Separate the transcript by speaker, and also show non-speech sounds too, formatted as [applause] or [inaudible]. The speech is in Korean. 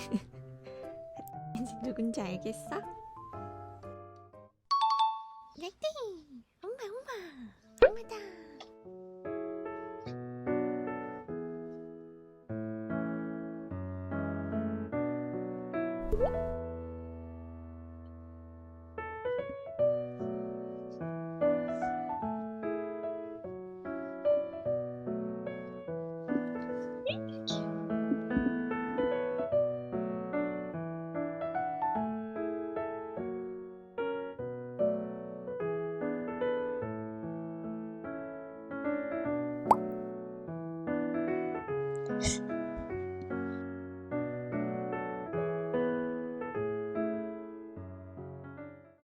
Speaker 1: [laughs] 누군지 알겠어? 레디 엄마 엄마! 엄마다